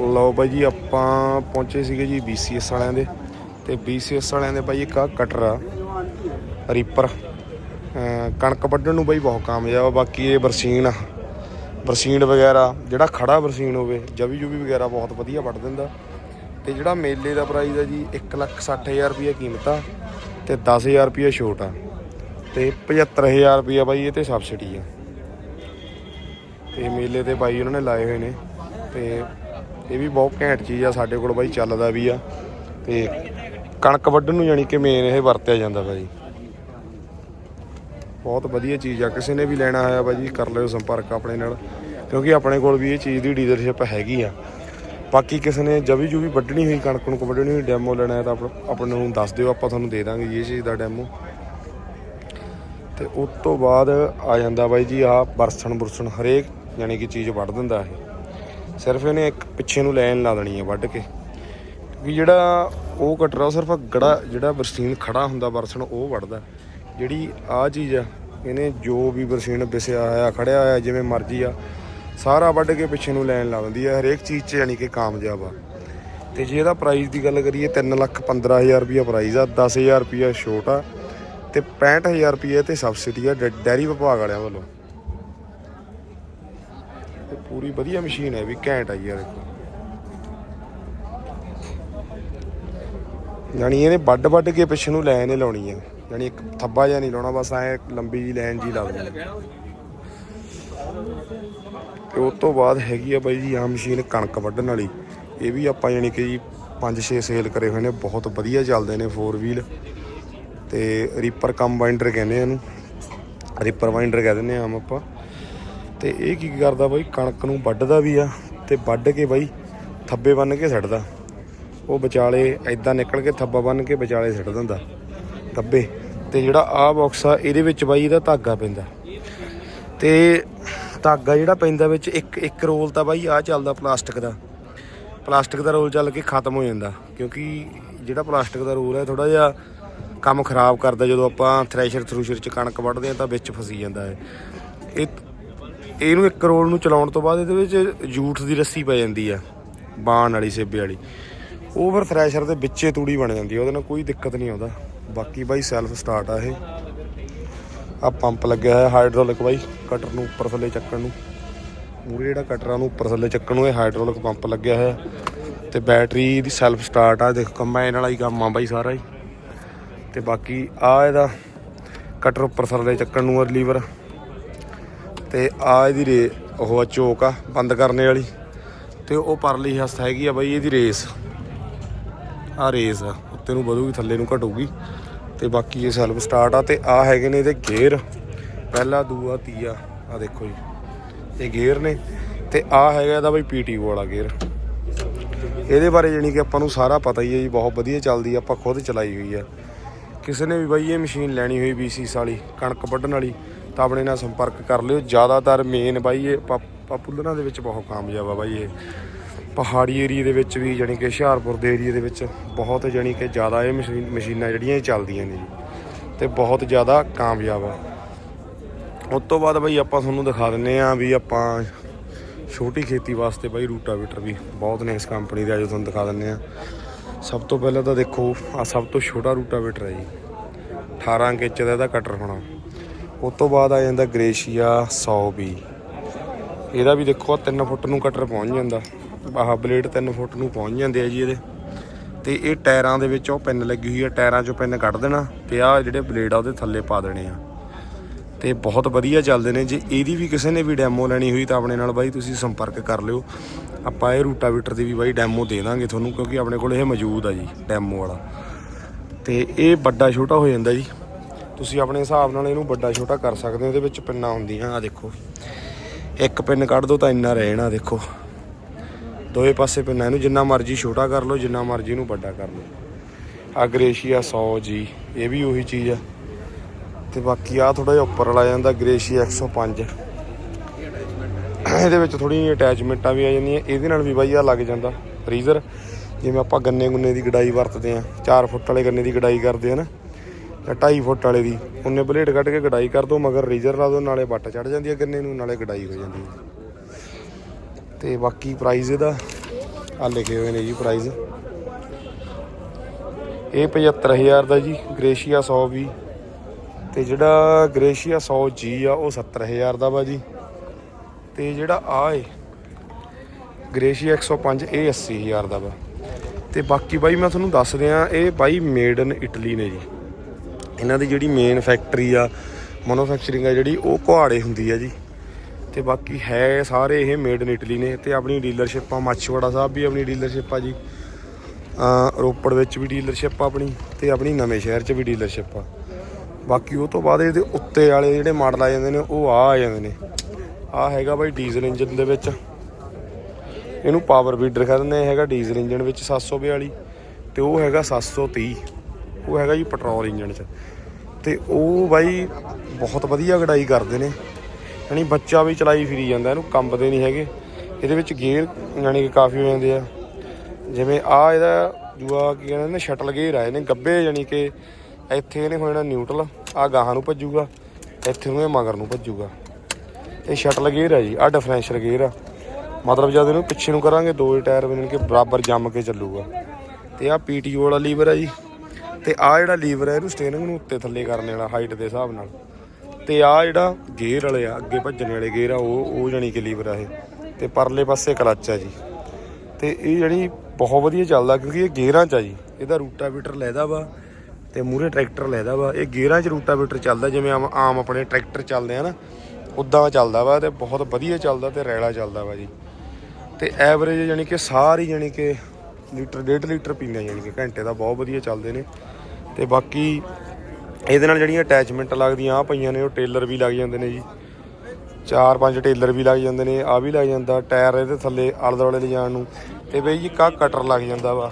ਲਓ ਬਾਈ ਜੀ, ਆਪਾਂ ਪਹੁੰਚੇ ਸੀਗੇ ਜੀ BCS ਵਾਲਿਆਂ ਦੇ। ਤੇ BCS ਵਾਲਿਆਂ ਦੇ ਬਾਈ ਇੱਕ ਆ ਕਟਰ ਆ ਰੀਪਰ ਕਣਕ ਵੱਢਣ ਨੂੰ ਬਾਈ ਬਹੁਤ ਕਾਮਯਾਬ ਆ, ਬਾਕੀ ਇਹ ਬਰਸੀਨ ਆ। ਬਰਸੀਨ ਵਗੈਰਾ, ਜਿਹੜਾ ਖੜਾ ਬਰਸੀਨ ਹੋਵੇ ਜਵੀ ਜੁਵੀ ਵਗੈਰਾ ਬਹੁਤ ਵਧੀਆ ਵੱਢ ਦਿੰਦਾ। ਤੇ ਜਿਹੜਾ ਮੇਲੇ ਦਾ ਪ੍ਰਾਈਸ ਆ ਜੀ 160000 ਰੁਪਏ ਕੀਮਤ ਆ ਤੇ 10000 ਰੁਪਏ ਛੋਟ ਆ। ਤੇ 75000 ਰੁਪਏ ਬਾਈ ਇਹ ਤੇ ਸਬਸਿਡੀ ਆ। ਤੇ ਮੇਲੇ ਤੇ ਬਾਈ ਉਹਨਾਂ ਨੇ ਲਾਏ ਹੋਏ ਨੇ। ਤੇ ਇਹ ਵੀ ਬਹੁਤ ਘੈਂਟ ਚੀਜ਼ ਆ, ਸਾਡੇ ਕੋਲ ਬਾਈ ਚੱਲਦਾ ਵੀ ਆ। ਤੇ ਕਣਕ ਵੱਢਣ ਨੂੰ ਯਾਨੀ ਕਿ ਮੇਨ ਇਹ ਵਰਤਿਆ ਜਾਂਦਾ ਬਾਈ। ਬਹੁਤ ਵਧੀਆ ਚੀਜ਼ ਆ, ਕਿਸੇ ਨੇ ਵੀ ਲੈਣਾ ਹੋਇਆ ਬਾਈ ਜੀ, ਕਰ ਲਿਓ ਸੰਪਰਕ ਆਪਣੇ ਨਾਲ, ਕਿਉਂਕਿ ਆਪਣੇ ਕੋਲ ਵੀ ਇਹ ਚੀਜ਼ ਦੀ ਡੀਲਰਸ਼ਿਪ ਹੈਗੀ ਆ। ਬਾਕੀ ਕਿਸੇ ਨੇ ਜਵੀ ਜੂ ਵੀ ਵੱਢਣੀ ਹੋਈ, ਕਣਕ ਨੂੰ ਵੱਢਣੀ ਹੋਈ ਡੈਮੋ ਲੈਣਾ ਹੈ ਤਾਂ ਆਪਣੇ ਨੂੰ ਦੱਸ ਦਿਓ, ਆਪਾਂ ਤੁਹਾਨੂੰ ਦੇ ਦਾਂਗੇ ਇਹ ਚੀਜ਼ ਦਾ ਡੈਮੋ ਤੇ ਉਸ ਤੋਂ ਬਾਅਦ ਆ ਜਾਂਦਾ ਬਾਈ ਜੀ ਆ ਬਰਸਣ ਬੁਰਸਣ ਹਰੇਕ ਯਾਨੀ ਕਿ ਚੀਜ਼ ਵੱਢ ਦਿੰਦਾ ਇਹ। ਸਿਰਫ ਇਹਨੇ ਇੱਕ ਪਿੱਛੇ ਨੂੰ ਲਾਈਨ ਲਾ ਦੇਣੀ ਹੈ ਵੱਢ ਕੇ। ਵੀ ਜਿਹੜਾ ਉਹ ਕਟਰਾ ਉਹ ਸਿਰਫ ਗੜਾ, ਜਿਹੜਾ ਬਰਸੀਨ ਖੜਾ ਹੁੰਦਾ ਬਰਸਣ, ਉਹ ਵੱਢਦਾ। ਜਿਹੜੀ ਆ ਚੀਜ਼ ਆ, ਇਹਨੇ ਜੋ ਵੀ ਬਰਸੀਨ ਵਿਸਿਆ ਹੋਇਆ, ਖੜਿਆ ਹੋਇਆ, ਜਿਵੇਂ ਮਰਜ਼ੀ ਆ, ਸਾਰਾ ਵੱਢ ਕੇ ਪਿੱਛੇ ਨੂੰ ਲਾਈਨ ਲਾ ਦਿੰਦੀ ਹੈ ਹਰੇਕ ਚੀਜ਼ 'ਚ ਯਾਨੀ ਕਿ ਕਾਮਯਾਬ ਆ। ਤੇ ਜੇ ਇਹਦਾ ਪ੍ਰਾਈਸ ਦੀ ਗੱਲ ਕਰੀਏ 3 ਲੱਖ 15000 ਰੁਪਿਆ ਪ੍ਰਾਈਸ ਆ 10000 ਰੁਪਿਆ ਛੋਟ ਆ, ਤੇ 65000 ਰੁਪਏ ਤੇ ਸਬਸਿਡੀ ਆ ਡੈ- ਡੈਰੀ ਵਿਭਾਗ ਵਾਲਿਆਂ ਵੱਲੋਂ। ਤੇ ਪੂਰੀ ਵਧੀਆ ਮਸ਼ੀਨ ਹੈ ਵੀ ਘੈਂਟ ਆਈ ਆ ਦੇਖੋ ਯਾਨੀ ਇਹਨੇ ਵੱਡ ਵੱਡ ਕੇ ਪਿੱਛੇ ਨੂੰ ਲਾਈਨ ਹੀ ਲਾਉਣੀ ਆ ਯਾਨੀ ਇੱਕ ਥੱਬਾ ਜਿਹਾ ਨਹੀਂ ਲਾਉਣਾ, ਬਸ ਐ ਲੰਬੀ ਜੀ ਲਾਈਨ ਜੀ ਲਾ ਦੇਣੀ। ਤੇ ਉਸ ਤੋਂ ਬਾਅਦ ਹੈਗੀ ਆ ਬਾਈ ਜੀ ਆ ਮਸ਼ੀਨ ਕਣਕ ਵੱਢਣ ਵਾਲੀ। ਇਹ ਵੀ ਆਪਾਂ ਯਾਨੀ ਕਿ ਜੀ 5-6 ਸੇਲ ਕਰੇ ਹੋਏ ਨੇ, ਬਹੁਤ ਵਧੀਆ ਚੱਲਦੇ ਨੇ 4 ਵੀਲ ਤੇ ਰੀਪਰ ਕੰਬਾਈਨਰ ਕਹਿੰਦੇ ਇਹਨੂੰ। ਰੀਪਰ ਵਾਈਂਡਰ ਕਹਿ ਦਿੰਦੇ ਆ ਆਮ ਆਪਾਂ। ਤੇ ਇਹ ਕੀ ਕਰਦਾ ਬਾਈ, ਕਣਕ ਨੂੰ ਵੱਢਦਾ ਵੀ ਆ ਤੇ ਵੱਢ ਕੇ ਬਾਈ ਥੱਬੇ ਬੰਨ ਕੇ ਸੱਟਦਾ। ਉਹ ਵਿਚਾਲੇ ਐਦਾਂ ਨਿਕਲ ਕੇ ਥੱਬਾ ਬੰਨ ਕੇ ਵਿਚਾਲੇ ਸੱਟ ਦਿੰਦਾ ਥੱਬੇ। ਤੇ ਜਿਹੜਾ ਆ ਬਾਕਸ ਆ, ਇਹਦੇ ਵਿੱਚ ਬਾਈ ਇਹਦਾ ਧਾਗਾ ਪੈਂਦਾ। ਤੇ ਧਾਗਾ ਜਿਹੜਾ ਪੈਂਦਾ ਵਿੱਚ ਇੱਕ ਇੱਕ ਰੋਲ ਤਾਂ ਬਾਈ ਆ ਚੱਲਦਾ ਪਲਾਸਟਿਕ ਦਾ। ਪਲਾਸਟਿਕ ਦਾ ਰੋਲ ਚੱਲ ਕੇ ਖਤਮ ਹੋ ਜਾਂਦਾ, ਕਿਉਂਕਿ ਜਿਹੜਾ ਪਲਾਸਟਿਕ ਦਾ ਰੋਲ ਹੈ ਥੋੜਾ ਜਿਹਾ ਕੰਮ ਖਰਾਬ ਕਰਦਾ। ਜਦੋਂ ਆਪਾਂ ਥ੍ਰੈਸ਼ਰ ਥਰੂਸ਼ਰ ਚ ਕਣਕ ਵੱਢਦੇ ਆ ਤਾਂ ਵਿੱਚ ਫਸੀ ਜਾਂਦਾ ਹੈ ਇਹ ਇਹਨੂੰ ਇੱਕ ਰੋਲ ਨੂੰ ਚਲਾਉਣ ਤੋਂ ਬਾਅਦ ਇਹਦੇ ਵਿੱਚ ਜੂਠ ਦੀ ਰੱਸੀ ਪੈ ਜਾਂਦੀ ਆ, ਬਾਣ ਵਾਲੀ, ਸੇਬੇ ਵਾਲੀ। ਉਹ ਫਿਰ ਥ੍ਰੈਸ਼ਰ ਦੇ ਵਿੱਚੇ ਤੂੜੀ ਬਣ ਜਾਂਦੀ ਆ, ਉਹਦੇ ਨਾਲ ਕੋਈ ਦਿੱਕਤ ਨਹੀਂ ਆਉਂਦਾ। ਬਾਕੀ ਬਾਈ ਸੈਲਫ ਸਟਾਰਟ ਆ ਇਹ। ਆ ਪੰਪ ਲੱਗਿਆ ਹੋਇਆ ਹਾਈਡ੍ਰੋਲਿਕ ਬਾਈ ਕਟਰ ਨੂੰ ਉੱਪਰ ਥੱਲੇ ਚੱਕਣ ਨੂੰ। ਮੂਰੇ ਜਿਹੜਾ ਕਟਰਾਂ ਨੂੰ ਉੱਪਰ ਥੱਲੇ ਚੱਕਣ ਨੂੰ, ਇਹ ਹਾਈਡ੍ਰੋਲਿਕ ਪੰਪ ਲੱਗਿਆ ਹੋਇਆ। ਤੇ ਬੈਟਰੀ ਦੀ ਸੈਲਫ ਸਟਾਰਟ ਆ, ਦੇਖ ਕੰਬਾਈਨ ਵਾਲਾ ਹੀ ਕੰਮ ਆ ਬਾਈ ਸਾਰਾ ਹੀ। ਤੇ ਬਾਕੀ ਆ ਇਹਦਾ ਕਟਰ ਉੱਪਰ ਥੱਲੇ ਚੱਕਣ ਨੂੰ ਰਿਲੀਵਰ ਤੇ ਆ ਇਹਦੀ ਰੇ, ਉਹ ਆ ਚੋਕ ਆ, ਬੰਦ ਕਰਨੇ ਵਾਲੀ। ਤੇ ਉਹ ਪਰਲੀ ਹਸਤ ਹੈਗੀ ਆ ਬਾਈ, ਇਹਦੀ ਰੇਸ। ਆ ਰੇਸ ਆ, ਉੱਤੇ ਨੂੰ ਵਧੂਗੀ, ਥੱਲੇ ਨੂੰ ਘਟੂਗੀ। ਤੇ ਬਾਕੀ ਇਹ ਸੈਲਫ ਸਟਾਰਟ ਆ, ਤੇ ਆ ਹੈਗੇ ਨੇ ਇਹਦੇ ਗੇਅਰ। ਪਹਿਲਾ, ਦੂਆ, ਤੀਆ, ਆ ਦੇਖੋ ਜੀ। ਇਹ ਗੇਅਰ ਨੇ, ਤੇ ਆ ਹੈਗਾ ਇਹਦਾ ਬਾਈ ਪੀਟੀਓ ਵਾਲਾ ਗੇਅਰ। ਇਹਦੇ ਬਾਰੇ ਜਾਣੀ ਕਿ ਆਪਾਂ ਨੂੰ ਸਾਰਾ ਪਤਾ ਹੀ ਹੈ ਜੀ, ਬਹੁਤ ਵਧੀਆ ਚੱਲਦੀ ਆ, ਆਪਾਂ ਖੁਦ ਚਲਾਈ ਹੋਈ ਆ। ਕਿਸੇ ਨੇ ਵੀ ਬਾਈ ਇਹ ਮਸ਼ੀਨ ਲੈਣੀ ਹੋਈ BCS ਵਾਲੀ, ਕਣਕ ਵੱਢਣ ਵਾਲੀ ਤਾਂ ਆਪਣੇ ਨਾਲ ਸੰਪਰਕ ਕਰ ਲਿਓ। ਜ਼ਿਆਦਾਤਰ ਮੇਨ ਬਾਈ ਇਹ ਪਾ- ਪਾਪੂਲਰਾਂ ਦੇ ਵਿੱਚ ਬਹੁਤ ਕਾਮਯਾਬ ਆ ਬਾਈ ਇਹ। ਪਹਾੜੀ ਏਰੀਆ ਦੇ ਵਿੱਚ ਵੀ ਜਾਣੀ ਕਿ ਹੁਸ਼ਿਆਰਪੁਰ ਦੇ ਏਰੀਆ ਦੇ ਵਿੱਚ ਬਹੁਤ ਜਾਣੀ ਕਿ ਜ਼ਿਆਦਾ ਇਹ ਮਸ਼ੀਨ ਮਸ਼ੀਨਾਂ ਜਿਹੜੀਆਂ ਇਹ ਚੱਲਦੀਆਂ ਨੇ ਜੀ, ਤੇ ਬਹੁਤ ਜ਼ਿਆਦਾ ਕਾਮਯਾਬ ਆ। ਉਸ ਤੋਂ ਬਾਅਦ ਬਾਈ ਆਪਾਂ ਤੁਹਾਨੂੰ ਦਿਖਾ ਦਿੰਨੇ ਆ ਵੀ ਆਪਾਂ ਛੋਟੀ ਖੇਤੀ ਵਾਸਤੇ ਬਾਈ ਰੂਟਾਵੇਟਰ ਵੀ ਬਹੁਤ ਨੇ ਇਸ ਕੰਪਨੀ ਦੇ, ਅੱਜ ਤੁਹਾਨੂੰ ਦਿਖਾ ਦਿੰਨੇ ਆ। ਸਭ ਤੋਂ ਪਹਿਲਾਂ ਤਾਂ ਦੇਖੋ ਆ ਸਭ ਤੋਂ ਛੋਟਾ ਰੂਟਾਵੇਟਰ ਹੈ ਜੀ। 18 ਇੰਚ ਦਾ ਇਹਦਾ ਕਟਰ ਹੋਣਾ। ਉਸ ਤੋਂ ਬਾਅਦ ਆ ਜਾਂਦਾ ਗ੍ਰੇਸ਼ੀਆ 120 ਇਹਦਾ ਵੀ ਦੇਖੋ 3 ਫੁੱਟ ਨੂੰ ਕਟਰ ਪਹੁੰਚ ਜਾਂਦਾ। ਆਹ ਬਲੇਡ 3 ਫੁੱਟ ਨੂੰ ਪਹੁੰਚ ਜਾਂਦੇ ਆ ਜੀ ਇਹਦੇ। ਤੇ ਇਹ ਟਾਇਰਾਂ ਦੇ ਵਿੱਚ ਉਹ ਪਿੰਨ ਲੱਗੀ ਹੋਈ ਆ, ਟਾਇਰਾਂ 'ਚੋਂ ਪਿੰਨ ਕੱਢ ਦੇਣਾ ਤੇ ਆ ਜਿਹੜੇ ਬਲੇਡ ਆ ਉਹਦੇ ਥੱਲੇ ਪਾ ਦੇਣੇ ਆ। ਤੇ ਬਹੁਤ ਵਧੀਆ ਚੱਲਦੇ ਨੇ। ਜੇ ਇਹਦੀ ਵੀ ਕਿਸੇ ਨੇ ਵੀ ਡੈਮੋ ਲੈਣੀ ਹੋਈ ਤਾਂ ਆਪਣੇ ਨਾਲ ਬਾਈ ਤੁਸੀਂ ਸੰਪਰਕ ਕਰ ਲਿਓ। ਆਪਾਂ ਇਹ ਰੂਟਾਵੀਟਰ ਦੀ ਵੀ ਬਾਈ ਡੈਮੋ ਦੇ ਦਾਂਗੇ ਤੁਹਾਨੂੰ, ਕਿਉਂਕਿ ਆਪਣੇ ਕੋਲ ਇਹ ਮੌਜੂਦ ਆ ਜੀ, ਡੈਮੋ ਵਾਲਾ। ਤੇ ਇਹ ਵੱਡਾ ਛੋਟਾ ਹੋ ਜਾਂਦਾ ਜੀ। ਤੁਸੀਂ ਆਪਣੇ ਹਿਸਾਬ ਨਾਲ ਇਹਨੂੰ ਵੱਡਾ ਛੋਟਾ ਕਰ ਸਕਦੇ ਹੋ, ਇਹਦੇ ਵਿੱਚ ਪਿੰਨਾਂ ਹੁੰਦੀਆਂ ਆ ਦੇਖੋ। ਇੱਕ ਪਿੰਨ ਕੱਢ ਦੋ ਤਾਂ ਇੰਨਾ ਰਹਿਣਾ ਦੇਖੋ। ਦੋਵੇਂ ਪਾਸੇ ਪਿੰਨਾਂ, ਇਹਨੂੰ ਜਿੰਨਾ ਮਰਜ਼ੀ ਛੋਟਾ ਕਰ ਲਓ, ਜਿੰਨਾ ਮਰਜ਼ੀ ਇਹਨੂੰ ਵੱਡਾ ਕਰ ਲਓ। ਆ ਗ੍ਰੇਸ਼ੀਆ 100 ਜੀ, ਇਹ ਵੀ ਉਹੀ ਚੀਜ਼ ਆ। ਤੇ ਬਾਕੀ ਆ ਥੋੜਾ ਜਿਹਾ ਉੱਪਰ ਵਾਲਾ ਜਾਂਦਾ ਗ੍ਰੇਸ਼ੀਆ 105 ਇਹਦੇ ਵਿੱਚ ਥੋੜੀ ਜਿਹੀ ਅਟੈਚਮੈਂਟਾਂ ਵੀ ਆ ਜਾਂਦੀਆਂ, ਇਹਦੇ ਨਾਲ ਵੀ ਬਾਈ ਆ ਲੱਗ ਜਾਂਦਾ ਫਰੀਜ਼ਰ ਜਿਵੇਂ ਆਪਾਂ ਗੰਨੇ ਗੁੰਨੇ ਦੀ ਗਡਾਈ ਵਰਤਦੇ ਆ 4 ਫੁੱਟ ਵਾਲੇ ਗੰਨੇ ਦੀ ਗਡਾਈ ਕਰਦੇ ਆ ਨਾ। ਜਾਂ 2.5 ਫੁੱਟ ਵਾਲੇ ਦੀ, ਉਹਨੇ ਬਲੇਡ ਕੱਢ ਕੇ ਗਡਾਈ ਕਰ ਦੋ, ਮਗਰ ਰੇਜ਼ਰ ਲਾ ਦੋ, ਨਾਲੇ ਵੱਟ ਚੜ ਜਾਂਦੀ ਹੈ ਗੰਨੇ ਨੂੰ, ਨਾਲੇ ਗਡਾਈ ਹੋ ਜਾਂਦੀ ਹੈ। ਤੇ ਬਾਕੀ ਪ੍ਰਾਈਸ ਇਹਦਾ ਆ ਲਿਖੇ ਹੋਏ ਨੇ ਜੀ ਪ੍ਰਾਈਸ ਇਹ 75000 ਦਾ ਜੀ, ਗ੍ਰੇਸ਼ੀਆ 100 ਵੀ ਤੇ ਜਿਹੜਾ ਗ੍ਰੇਸ਼ੀਆ 100 ਜੀ ਆ, ਉਹ 70000 ਦਾ ਵਾ ਜੀ। ਤੇ ਜਿਹੜਾ ਆ ਏ, ਗ੍ਰੇਸ਼ੀਆ 105 ਇਹ 80000 ਦਾ ਵਾ। ਤੇ ਬਾਕੀ ਬਾਈ ਮੈਂ ਤੁਹਾਨੂੰ ਦੱਸ ਰਿਹਾ ਇਹ ਬਾਈ ਮੇਡ ਇਨ ਇਟਲੀ ਨੇ ਜੀ। ਇਹਨਾਂ ਦੀ ਜਿਹੜੀ ਮੇਨ ਫੈਕਟਰੀ ਆ ਮੈਨੂਫੈਕਚਰਿੰਗ ਆ ਜਿਹੜੀ, ਉਹ ਕੁਹਾੜੇ ਹੁੰਦੀ ਆ ਜੀ। ਤੇ ਬਾਕੀ ਹੈ ਸਾਰੇ ਇਹ ਮੇਡ ਇਨ ਇਟਲੀ ਨੇ। ਤੇ ਆਪਣੀ ਡੀਲਰਸ਼ਿਪ ਆ ਮਾਛੀਵਾੜਾ ਸਾਹਿਬ ਵੀ ਆਪਣੀ ਡੀਲਰਸ਼ਿਪ ਆ ਜੀ। ਰੋਪੜ ਵਿੱਚ ਵੀ ਡੀਲਰਸ਼ਿਪ ਆ ਆਪਣੀ, ਤੇ ਆਪਣੀ ਨਵੇਂ ਸ਼ਹਿਰ 'ਚ ਵੀ ਡੀਲਰਸ਼ਿਪ ਆ। ਬਾਕੀ ਉਹ ਤੋਂ ਬਾਅਦ ਇਹਦੇ ਉੱਤੇ ਵਾਲੇ ਜਿਹੜੇ ਮਾਡਲ ਆ ਜਾਂਦੇ ਨੇ, ਉਹ ਆ ਆ ਜਾਂਦੇ ਨੇ। ਆ ਹੈਗਾ ਬਾਈ ਡੀਜ਼ਲ ਇੰਜਨ ਦੇ ਵਿੱਚ। ਇਹਨੂੰ ਪਾਵਰ ਬੀਡਰ ਕਹਿੰਦੇ ਨੇ, ਹੈਗਾ ਡੀਜ਼ਲ ਇੰਜਨ ਵਿੱਚ 742 ਤੇ ਉਹ ਹੈਗਾ 730 ਉਹ ਹੈਗਾ ਜੀ ਪੈਟਰੋਲ ਇੰਜਨ 'ਚ। ਤੇ ਉਹ ਬਾਈ ਬਹੁਤ ਵਧੀਆ ਗੜਾਈ ਕਰਦੇ ਨੇ। ਯਾਨੀ ਬੱਚਾ ਵੀ ਚਲਾਈ ਫਿਰੀ ਜਾਂਦਾ, ਇਹਨੂੰ ਕੰਬਦੇ ਨਹੀਂ ਹੈਗੇ। ਇਹਦੇ ਵਿੱਚ ਗੇਅਰ ਯਾਨੀ ਕਿ ਕਾਫੀ ਹੋ ਜਾਂਦੇ ਆ। ਜਿਵੇਂ ਆ ਇਹਦਾ ਦੂਆ ਕੀ ਕਹਿੰਦੇ ਨੇ, ਸ਼ਟਲ ਗੇਅਰ ਆ, ਇਹਨੇ ਗੱਬੇ ਯਾਨੀ ਕਿ ਇੱਥੇ ਇਹਨੇ ਹੋ ਜਾਣਾ ਨਿਊਟਰਲ ਆ ਗਾਹਾਂ ਨੂੰ ਭੱਜੂਗਾ, ਇੱਥੇ ਨੂੰ ਇਹ ਮਗਰ ਨੂੰ ਭੱਜੂਗਾ। ਇਹ ਸ਼ਟਲ ਗੇਅਰ ਆ ਜੀ ਆ ਡਿਫਰੈਂਸ਼ੀਅਲ ਗੇਅਰ ਆ। ਮਤਲਬ ਜਦ ਇਹਨੂੰ ਪਿੱਛੇ ਨੂੰ ਕਰਾਂਗੇ, ਦੋ ਟਾਇਰ ਬਣ ਕੇ ਬਰਾਬਰ ਜੰਮ ਕੇ ਚੱਲੂਗਾ। ਤੇ ਆ ਪੀਟੀਓ ਵਾਲਾ ਲੀਵਰ ਆ ਜੀ। ਤੇ ਆ ਜਿਹੜਾ ਲੀਵਰ ਹੈ ਇਹਨੂੰ ਸਟੀਅਰਿੰਗ ਨੂੰ ਉੱਤੇ ਥੱਲੇ ਕਰਨ ਵਾਲਾ ਹਾਈਟ ਦੇ ਹਿਸਾਬ ਨਾਲ। ਤੇ ਆ ਜਿਹੜਾ ਗੇਅਰ ਵਾਲੇ ਆ, ਅੱਗੇ ਭੱਜਣ ਵਾਲੇ ਗੇਅਰ ਆ, ਉਹ ਉਹ ਜਾਨੀ ਕਿ ਲੀਵਰ ਆ ਇਹ। ਤੇ ਪਰਲੇ ਪਾਸੇ ਕਲੱਚ ਆ ਜੀ। ਤੇ ਇਹ ਜਿਹੜੀ ਬਹੁਤ ਵਧੀਆ ਚੱਲਦਾ, ਕਿਉਂਕਿ ਇਹ ਗੇਅਰਾਂ 'ਚ ਆ ਜੀ। ਇਹਦਾ ਰੂਟਾਵੀਟਰ ਲੈਦਾ ਵਾ ਤੇ ਮੂਰੇ ਟਰੈਕਟਰ ਲੈਦਾ ਵਾ। ਇਹ ਗੇਅਰਾਂ 'ਚ ਰੂਟਾਵੀਟਰ ਚੱਲਦਾ, ਜਿਵੇਂ ਆਮ ਆਮ ਆਪਣੇ ਟਰੈਕਟਰ ਚੱਲਦੇ ਆ ਨਾ, ਉਦਾਂ ਚੱਲਦਾ ਵਾ ਤੇ ਬਹੁਤ ਵਧੀਆ ਚੱਲਦਾ ਤੇ ਰੈਲਾ ਚੱਲਦਾ ਵਾ ਜੀ। ਤੇ ਐਵਰੇਜ ਯਾਨੀ ਕਿ ਸਾਰੀ ਯਾਨੀ ਕਿ ਲੀਟਰ, ਡੇਢ ਲੀਟਰ ਪੀਂਦੇ ਆ ਯਾਨੀ ਕਿ ਘੰਟੇ ਦਾ ਬਹੁਤ ਵਧੀਆ ਚੱਲਦੇ ਨੇ। ਤੇ ਬਾਕੀ ਇਹਦੇ ਨਾਲ ਜਿਹੜੀਆਂ ਅਟੈਚਮੈਂਟ ਲੱਗਦੀਆਂ ਆ ਪਈਆਂ ਨੇ, ਉਹ ਟੇਲਰ ਵੀ ਲੱਗ ਜਾਂਦੇ ਨੇ ਜੀ। ਚਾਰ ਪੰਜ ਟੇਲਰ ਵੀ ਲੱਗ ਜਾਂਦੇ ਨੇ ਆ ਵੀ ਲੱਗ ਜਾਂਦਾ ਟਾਇਰ ਇਹਦੇ ਥੱਲੇ ਆਲੇ ਦੁਆਲੇ ਲਿਜਾਣ ਨੂੰ। ਤੇ ਬਈ ਜੀ ਕਾ ਕਟਰ ਲੱਗ ਜਾਂਦਾ ਵਾ।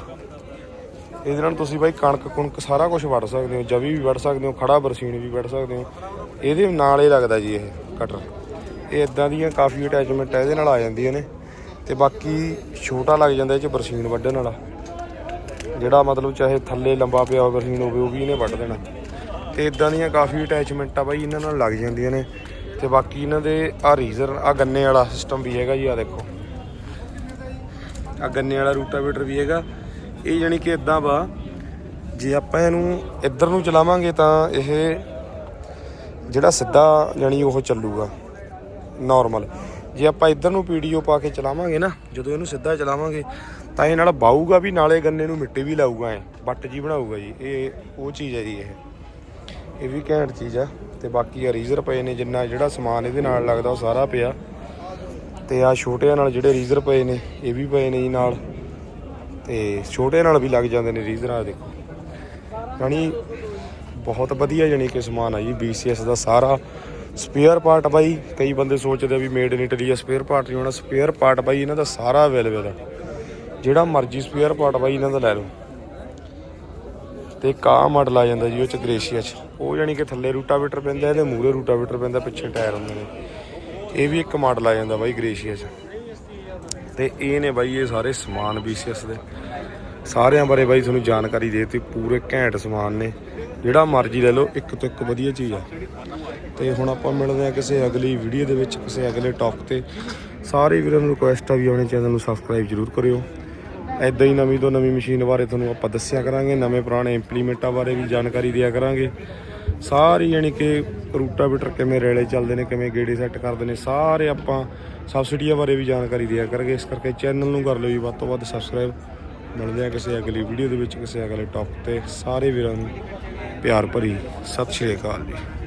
ਇਹਦੇ ਨਾਲ ਤੁਸੀਂ ਬਾਈ ਕਣਕ ਕੁਣਕ ਸਾਰਾ ਕੁਝ ਵੱਢ ਸਕਦੇ ਹੋ, ਜਵੀ ਵੀ ਵੱਢ ਸਕਦੇ ਹੋ, ਖੜਾ ਬਰਸੀਨ ਵੀ ਵੱਢ ਸਕਦੇ ਹੋ। ਇਹਦੇ ਨਾਲ ਹੀ ਲੱਗਦਾ ਜੀ ਇਹ ਕਟਰ ਇਹ ਇਦਾਂ ਦੀਆਂ ਕਾਫੀ ਅਟੈਚਮੈਂਟ ਇਹਦੇ ਨਾਲ ਆ ਜਾਂਦੀਆਂ ਨੇ। ਤੇ ਬਾਕੀ ਛੋਟਾ ਲੱਗ ਜਾਂਦਾ ਇਹ ਚ ਬਰਸੀਨ ਵੱਢਣ ਵਾਲਾ। ਜਿਹੜਾ ਮਤਲਬ ਚਾਹੇ ਥੱਲੇ ਲੰਬਾ ਪਿਆ ਹੋਵੇ ਬਰਸੀਨ ਹੋਵੇ, ਉਹ ਵੀ ਇਹਨੇ ਵੱਢ ਦੇਣਾ। ਤੇ ਇਦਾਂ ਦੀਆਂ ਕਾਫੀ ਅਟੈਚਮੈਂਟਾਂ ਬਾਈ, ਇਹਨਾਂ ਨਾਲ ਲੱਗ ਜਾਂਦੀਆਂ ਨੇ। ਤੇ ਬਾਕੀ ਇਹਨਾਂ ਦੇ ਆ ਰੀਜ਼ਰ ਆ ਗੰਨੇ ਵਾਲਾ ਸਿਸਟਮ ਵੀ ਹੈਗਾ ਜੀ ਆ ਦੇਖੋ। ਆ ਗੰਨੇ ਵਾਲਾ ਰੂਟਾਵੇਟਰ ਵੀ ਹੈਗਾ। ਇਹ ਜਾਨੀ ਕਿ ਇਦਾਂ ਵਾ, ਜੇ ਆਪਾਂ ਇਹਨੂੰ ਇੱਧਰ ਨੂੰ ਚਲਾਵਾਂਗੇ ਤਾਂ ਇਹ ਜਿਹੜਾ ਸਿੱਧਾ ਜਾਨੀ ਉਹ ਚੱਲੂਗਾ ਨਾਰਮਲ ਜੇ ਆਪਾਂ ਇੱਧਰ ਨੂੰ ਪੀਡੀਓ ਪਾ ਕੇ ਚਲਾਵਾਂਗੇ ਨਾ, ਜਦੋਂ ਇਹਨੂੰ ਸਿੱਧਾ ਚਲਾਵਾਂਗੇ ਤਾਂ ਇਹ ਨਾਲ ਬਾਊਗਾ ਵੀ, ਨਾਲੇ ਗੰਨੇ ਨੂੰ ਮਿੱਟੀ ਵੀ ਲਾਊਗਾ ਐ ਬੱਟ ਜੀ ਬਣਾਊਗਾ ਜੀ। ਇਹ ਉਹ ਚੀਜ਼ ਹੈ ਜੀ ਇਹ। ਇਹ ਵੀ ਘੈਂਟ ਚੀਜ਼ ਆ। ਤੇ ਬਾਕੀ ਆ ਰੀਜ਼ਰ ਪਏ ਨੇ, ਜਿੰਨਾ ਜਿਹੜਾ ਸਮਾਨ ਇਹਦੇ ਨਾਲ ਲੱਗਦਾ, ਉਹ ਸਾਰਾ ਪਿਆ। ਤੇ ਆ ਛੋਟਿਆਂ ਨਾਲ ਜਿਹੜੇ ਰੀਜ਼ਰ ਪਏ ਨੇ, ਇਹ ਵੀ ਪਏ ਨੇ ਜੀ ਨਾਲ। ਤੇ ਛੋਟੇ ਨਾਲ ਵੀ ਲੱਗ ਜਾਂਦੇ ਨੇ ਰੀਜ਼ਰ ਆ ਦੇਖੋ। ਯਾਨੀ ਬਹੁਤ ਵਧੀਆ ਯਾਨੀ ਕਿ ਸਮਾਨ ਆ ਜੀ BCS ਦਾ ਸਾਰਾ। ਸਪੇਅਰ ਪਾਰਟ ਬਾਈ, ਕਈ ਬੰਦੇ ਸੋਚਦੇ ਵੀ ਮੇਡ ਇਨ ਇਟਲੀ ਆ, ਸਪੇਅਰ ਪਾਰਟ ਨਹੀਂ ਹੋਣਾ। ਸਪੇਅਰ ਪਾਰਟ ਬਾਈ, ਇਹਨਾਂ ਦਾ ਸਾਰਾ ਅਵੇਲੇਬਲ ਆ। ਜਿਹੜਾ ਮਰਜ਼ੀ ਸਪੇਅਰ ਪਾਰਟ ਬਾਈ ਇਹਨਾਂ ਦਾ ਲੈ ਲਓ। ਤੇ ਕਾ ਮਾਡਲ ਆ ਜਾਂਦਾ ਜੀ, ਉਹ ਚ ਗ੍ਰੇਸ਼ੀਆ ਚ। ਉਹ ਯਾਨੀ ਕਿ ਥੱਲੇ ਰੂਟਾਵੇਟਰ ਪੈਂਦਾ, ਇਹਦੇ ਮੂਰੇ ਰੂਟਾਵੇਟਰ ਪੈਂਦਾ, ਪਿੱਛੇ ਟਾਇਰ ਹੁੰਦੇ ਨੇ। ਇਹ ਵੀ ਇੱਕ ਮਾਡਲ ਆ ਜਾਂਦਾ ਬਾਈ ਗ੍ਰੇਸ਼ੀਆ ਚ। ਤੇ ਇਹ ਨੇ ਬਾਈ ਇਹ ਸਾਰੇ ਸਮਾਨ BCS ਦੇ। ਸਾਰਿਆਂ ਬਾਰੇ ਬਾਈ ਤੁਹਾਨੂੰ ਜਾਣਕਾਰੀ ਦੇ ਦਿੱਤੀ, ਪੂਰੇ ਘੈਂਟ ਸਮਾਨ ਨੇ। ਜਿਹੜਾ ਮਰਜ਼ੀ ਲੈ ਲਓ, ਇੱਕ ਤੋਂ ਇੱਕ ਵਧੀਆ ਚੀਜ਼ ਆ। ਤੇ ਹੁਣ ਆਪਾਂ ਮਿਲਦੇ ਆ ਕਿਸੇ ਅਗਲੀ ਵੀਡੀਓ ਦੇ ਵਿੱਚ, ਕਿਸੇ ਅਗਲੇ ਟੌਪ ਤੇ। ਸਾਰੇ ਵੀਰਾਂ ਨੂੰ ਰਿਕੁਐਸਟ ਆ ਵੀ ਆਪਣੇ ਚੈਨਲ ਨੂੰ ਸਬਸਕ੍ਰਾਈਬ ਜ਼ਰੂਰ ਕਰਿਓ। ਐਦਾਂ ਹੀ ਨਵੀਂ ਤੋਂ ਨਵੀਂ ਮਸ਼ੀਨ ਬਾਰੇ ਤੁਹਾਨੂੰ ਆਪਾਂ ਦੱਸਿਆ ਕਰਾਂਗੇ, ਨਵੇਂ ਪੁਰਾਣੇ ਇੰਪਲੀਮੈਂਟਾਂ ਬਾਰੇ ਵੀ ਜਾਣਕਾਰੀ ਦਿਆ ਕਰਾਂਗੇ। ਸਾਰੀ ਯਾਨੀ ਕਿ ਰੂਟਾਵੀਟਰ ਕਿਵੇਂ ਰੇਲੇ ਚੱਲਦੇ ਨੇ, ਕਿਵੇਂ ਗੇੜੇ ਸੈੱਟ ਕਰਦੇ ਨੇ, ਸਾਰੇ ਆਪਾਂ ਸਬਸਿਡੀਆਂ ਬਾਰੇ ਵੀ ਜਾਣਕਾਰੀ ਦਿਆ ਕਰਾਂਗੇ। ਇਸ ਕਰਕੇ ਚੈਨਲ ਨੂੰ ਕਰ ਲਿਓ ਜੀ, ਵੱਧ ਤੋਂ ਵੱਧ ਸਬਸਕ੍ਰਾਈਬ ਮਿਲਦੇ ਆ ਕਿਸੇ ਅਗਲੀ ਵੀਡੀਓ ਦੇ ਵਿੱਚ, ਕਿਸੇ ਅਗਲੇ ਟੌਪ ਤੇ। ਸਾਰੇ ਵੀਰਾਂ ਨੂੰ ਪਿਆਰ ਭਰੀ ਸਤਿ ਸ਼੍ਰੀ ਅਕਾਲ ਜੀ।